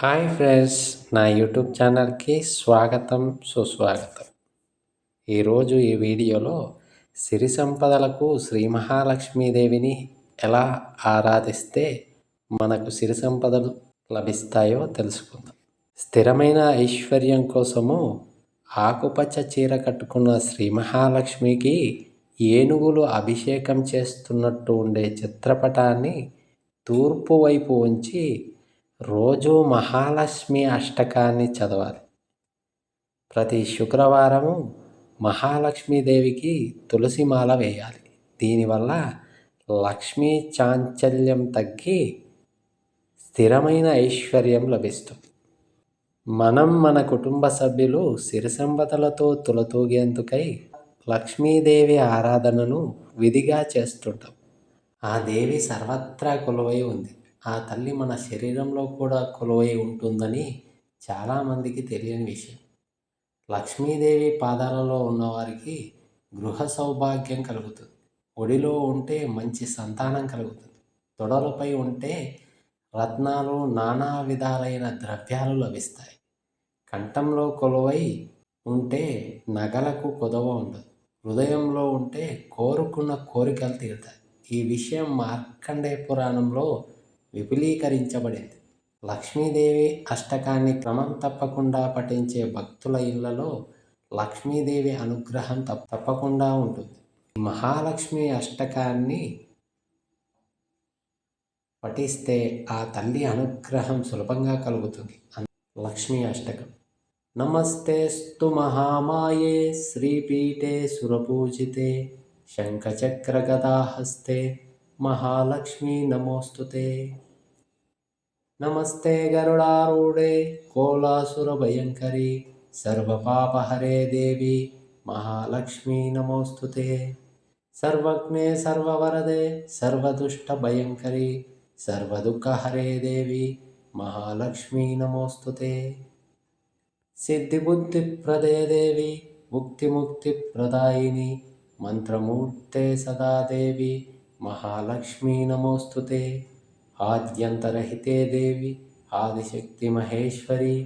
Hi friends నా YouTube ఛానల్కి స్వాగతం సుస్వాగతం. ఈరోజు ఈ వీడియోలో సిరి సంపదలకు శ్రీ మహాలక్ష్మీదేవిని ఎలా ఆరాధిస్తే మనకు సిరి సంపదలు లభిస్తాయో తెలుసుకుందాం. స్థిరమైన ఐశ్వర్యం కోసము ఆకుపచ్చ చీర కట్టుకున్న శ్రీ మహాలక్ష్మికి ఏనుగులు అభిషేకం చేస్తున్నట్టు ఉండే చిత్రపటాన్ని తూర్పు వైపు ఉంచి రోజు మహాలక్ష్మి అష్టకాన్ని చదవాలి. ప్రతి శుక్రవారము మహాలక్ష్మీదేవికి తులసి మాల వేయాలి. దీనివల్ల లక్ష్మీ చాంచల్యం తగ్గి స్థిరమైన ఐశ్వర్యం లభిస్తుంది. మనం మన కుటుంబ సభ్యులు సిరిసంపదలతో తులతూగేందుకై లక్ష్మీదేవి ఆరాధనను విధిగా చేస్తుంటాం. ఆ దేవి సర్వత్రా కొలువై ఉంది. ఆ తల్లి మన శరీరంలో కూడా కొలువై ఉంటుందని చాలామందికి తెలియని విషయం. లక్ష్మీదేవి పాదాలలో ఉన్నవారికి గృహ సౌభాగ్యం కలుగుతుంది. ఒడిలో ఉంటే మంచి సంతానం కలుగుతుంది. తొడలపై ఉంటే రత్నాలు నానా విధాలైన ద్రవ్యాలు లభిస్తాయి. కంఠంలో కొలువై ఉంటే నగలకు కొదవ ఉండదు. హృదయంలో ఉంటే కోరుకున్న కోరికలు తీరుతాయి. ఈ విషయం మార్కండే పురాణంలో విపులీకరించబడింది. లక్ష్మీదేవి అష్టకాన్ని క్రమం తప్పకుండా పఠించే భక్తుల ఇళ్ళలో లక్ష్మీదేవి అనుగ్రహం తప్పకుండా ఉంటుంది. మహాలక్ష్మి అష్టకాన్ని పఠిస్తే ఆ తల్లి అనుగ్రహం సులభంగా కలుగుతుంది. లక్ష్మీ అష్టకం. నమస్తే స్థు మహామాయే శ్రీపీఠే సురపూజితే శంఖచక్రగదాహస్తే మహాలక్ష్మీ నమోస్తుతే. నమస్తే గరుడారూఢే కోలాసురభయంకరి సర్వపాపహరే దేవి మహాలక్ష్మీ నమోస్తుతే. సర్వజ్ఞే సర్వవరదే సర్వదుష్టభయంకరి సర్వదుఃఖహరే దేవి మహాలక్ష్మీ నమోస్తుతే. సిద్ధిబుద్ధిప్రదే దేవి ముక్తిముక్తిప్రదాయిని మంత్రమూర్తే సదాదేవి మహాలక్ష్మీ నమోస్తుతే. आद्यन्तरहिते देवी आदिशक्तिमहेश्वरी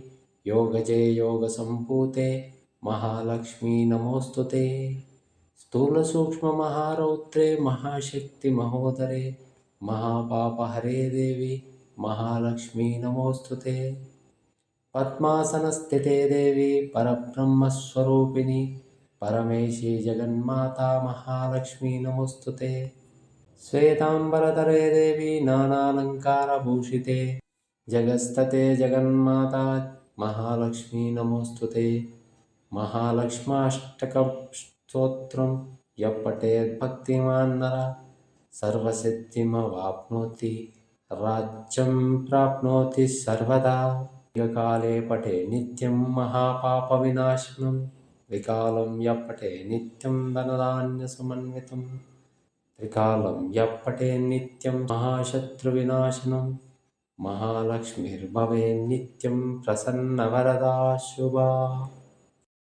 योगजे योगसम्भूते महालक्ष्मी नमोस्तुते स्थूलसूक्ष्ममहारौद्रे महाशक्तिमहोदरे महापापहरे देवी महालक्ष्मी नमोस्तुते पद्मासनस्थिते देवी परब्रह्मस्वरूपिणी परमेशी जगन्माता महालक्ष्मी नमोस्तुते श्वेताम्बरधरे देवी नानालङ्कारभूषिते जगस्तते जगन्माता महालक्ष्मी नमोस्तुते महालक्ष्माष्टकस्तोत्रं यः पठेद्भक्तिमान्नर सर्वसिद्धिमवाप्नोति राज्यं प्राप्नोति सर्वदा काले पठे नित्यं महापापविनाशनं विकालं यः पठे नित्यं धनधान्यसमन्वितम् త్రికాలం ఎప్పటే నిత్యం మహాశత్రు వినాశనం మహాలక్ష్మిర్భవే నిత్యం ప్రసన్న వరదా శుభా.